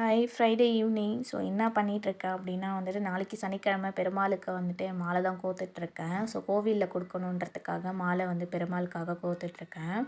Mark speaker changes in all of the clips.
Speaker 1: Hi Friday evening so என்ன பண்ணிகிட்ருக்கேன் அப்படின்னா வந்துட்டு நாளைக்கு சனிக்கிழமை பெருமாளுக்கு வந்துட்டு மாலை தான் கோத்துட்ருக்கேன் ஸோ கோவிலில் கொடுக்கணுன்றதுக்காக மாலை வந்து பெருமாளுக்காக கோத்துட்ருக்கேன்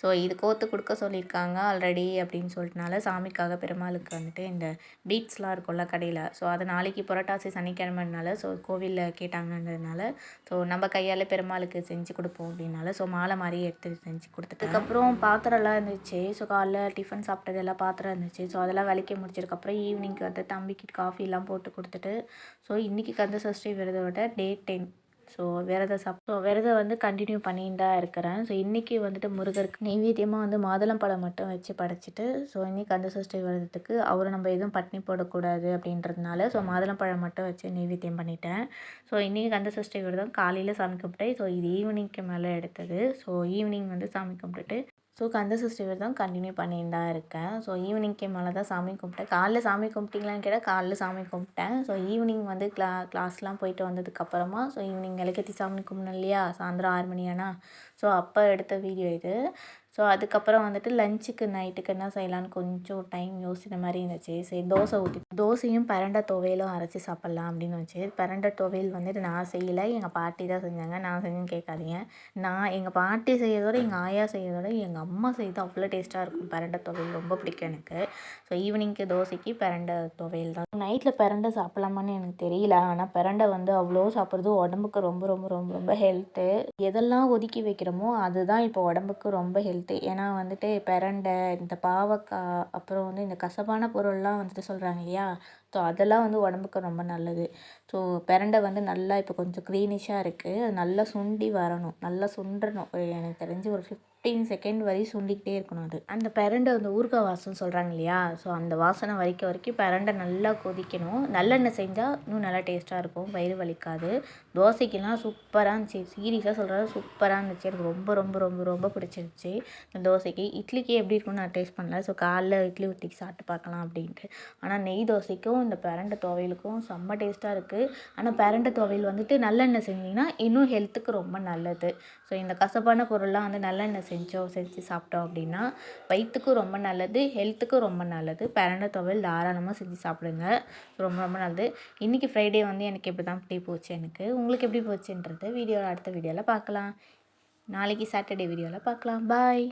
Speaker 1: ஸோ இது கோத்து கொடுக்க சொல்லியிருக்காங்க ஆல்ரெடி அப்படின்னு சொல்லிட்டுனால சாமிக்காக பெருமாளுக்கு வந்துட்டு இந்த பீட்ஸ்லாம் இருக்கும்ல கடையில். ஸோ அதை நாளைக்கு புரட்டாசி சனிக்கிழமைனால ஸோ கோவிலில் கேட்டாங்கன்றதுனால ஸோ நம்ம கையால் பெருமாளுக்கு செஞ்சு கொடுப்போம் அப்படின்னால ஸோ மாலை மாதிரி எடுத்து செஞ்சு கொடுத்துட்டு அதுக்கப்புறம் பாத்திரம்லாம் இருந்துச்சு. ஸோ காலைல டிஃபன் சாப்பிட்டது எல்லாம் பாத்திரம் இருந்துச்சு. ஸோ அதெல்லாம் விளக்கி முடிச்சதுக்கப்புறம் ஈவினிங்க்கு வந்து தம்பிக்கு காஃபிலாம் போட்டு கொடுத்துட்டு ஸோ இன்றைக்கி கந்த சஷ்டி விரதோட டே டென் ஸோ விரதம் சாப் விரதம் வந்து கண்டினியூ பண்ணிட்டு தான் இருக்கிறேன். ஸோ இன்றைக்கி வந்துட்டு முருகருக்கு நைவேத்தியமாக வந்து மாதுளம்பழம் மட்டும் வச்சு படைச்சிட்டு ஸோ இன்றைக்கி கந்த சஷ்டி விரதத்துக்கு அவரை நம்ம எதுவும் பட்னி போடக்கூடாது அப்படின்றதுனால ஸோ மாதுளம்பழம் மட்டும் வச்சு நைவேத்தியம் பண்ணிட்டேன். ஸோ இன்றைக்கி கந்த சஷ்டி விரதம் காலையில் சாமி கும்பிட்டேன் ஸோ இது ஈவினிங்க்கு மேலே எடுத்தது. ஸோ ஈவினிங் வந்து சாமி கும்பிட்டுட்டு ஸோ கந்த சஷ்டி விரதம் கண்டினியூ பண்ணிட்டு தான் இருக்கேன். ஸோ ஈவினிங்க்கு மேலே தான் சாமி கும்பிட்டேன். காலைல சாமி கும்பிட்டிங்களான்னு கேட்டால் காலைல சாமி கும்பிட்டேன். ஸோ ஈவினிங் வந்து கிளா கிளாஸ்லாம் போயிட்டு வந்ததுக்கப்புறமா ஸோ ஈவினிங் விளக்கத்தி சாமி கும்பிடணும் இல்லையா? சாயந்தரம் ஆறு மணி ஆனால் ஸோ அப்போ எடுத்த வீடியோ இது. ஸோ அதுக்கப்புறம் வந்துட்டு லஞ்சுக்கு நைட்டுக்கு என்ன செய்யலான்னு கொஞ்சம் டைம் யோசிக்கிற மாதிரி இருந்துச்சு. சரி தோசை ஊற்றி தோசையும் பரண்டை துவையலும் அரைச்சி சாப்பிட்லாம் அப்படின்னு வச்சு பரண்டை துவையல் வந்துட்டு நான் செய்யலை. எங்கள் பாட்டி தான் செஞ்சாங்க. நான் செஞ்சுன்னு கேட்காதீங்க. நான் எங்கள் பாட்டி செய்யறதோட எங்கள் ஆயா செய்யறதோட எங்கள் அம்மா செய்து அவ்வளோ டேஸ்ட்டாக இருக்கும். பரண்டை துவையல் ரொம்ப பிடிக்கும் எனக்கு. ஸோ ஈவினிங்க்கு தோசைக்கு பரண்டை துவையல் தான். நைட்டில் பரண்டை சாப்பிட்லாமான்னு எனக்கு தெரியல. ஆனால் பரண்டை வந்து அவ்வளோ சாப்பிட்றது உடம்புக்கு ரொம்ப ரொம்ப ரொம்ப ரொம்ப ஹெல்த்து எதெல்லாம் ஒதுக்கி வைக்கிறோமோ அதுதான் இப்போ உடம்புக்கு ரொம்ப ஹெல்த் சொல்லிட்டு ஏன்னா வந்துட்டு பிரண்டை இந்த பாவக்காய் அப்புறம் வந்து இந்த கசப்பான பொருள்லாம் வந்துட்டு சொல்கிறாங்க இல்லையா? ஸோ அதெல்லாம் வந்து உடம்புக்கு ரொம்ப நல்லது. ஸோ பிரண்டை வந்து நல்லா இப்போ கொஞ்சம் க்ரீனிஷாக இருக்குது அது நல்லா சுண்டி வரணும். நல்லா சுண்டணும். எனக்கு தெரிஞ்சு ஒரு ஃபிஃப்ட் ஃபிஃப்டீன் செகண்ட் வரையும் சுண்டிக்கிட்டே இருக்கணும் அது. அந்த பெரண்டை வந்து ஊறுகாய் வாசம் சொல்கிறாங்க இல்லையா? ஸோ அந்த வாசனை வரைக்கும் வரைக்கும் பெரண்டை நல்லா கொதிக்கணும். நல்லெண்ணெய் செஞ்சால் இன்னும் நல்லா டேஸ்ட்டாக இருக்கும். வயிறு வலிக்காது. தோசைக்கெல்லாம் சூப்பராக இருந்துச்சு. சீரியஸாக சொல்கிறது சூப்பராக இருந்துச்சு. எனக்கு ரொம்ப ரொம்ப ரொம்ப ரொம்ப பிடிச்சிருந்துச்சி. இந்த தோசைக்கு. இட்லிக்கு எப்படி இருக்கும்னு நான் டேஸ்ட் பண்ணல. ஸோ காலைல இட்லி ஊற்றிக்கு சாப்பிட்டு பார்க்கலாம் அப்படின்ட்டு. ஆனால் நெய் தோசைக்கும் இந்த பிரண்டை துவையலுக்கும் செம்ம டேஸ்ட்டாக இருக்குது ஆனால் பெரண்டை துவையல் வந்துட்டு நல்லெண்ணெய் செஞ்சிங்கன்னா இன்னும் ஹெல்த்துக்கு ரொம்ப நல்லது. ஸோ இந்த கசப்பான பொருள்லாம் வந்து நல்லெண்ணெய் செஞ்சோம் செஞ்சு சாப்பிட்டோம் அப்படின்னா வயிற்றுக்கும் ரொம்ப நல்லது ஹெல்த்துக்கும் ரொம்ப நல்லது. பிரண்டை துவையல் தாராளமாக செஞ்சு சாப்பிடுங்க. ரொம்ப ரொம்ப நல்லது. இன்றைக்கி ஃப்ரைடே வந்து எனக்கு எப்படி தான் இப்படி போச்சு எனக்கு. உங்களுக்கு எப்படி போச்சுன்றது வீடியோவில் அடுத்த வீடியோவில் பார்க்கலாம். நாளைக்கு சாட்டர்டே வீடியோவில் பார்க்கலாம். பாய்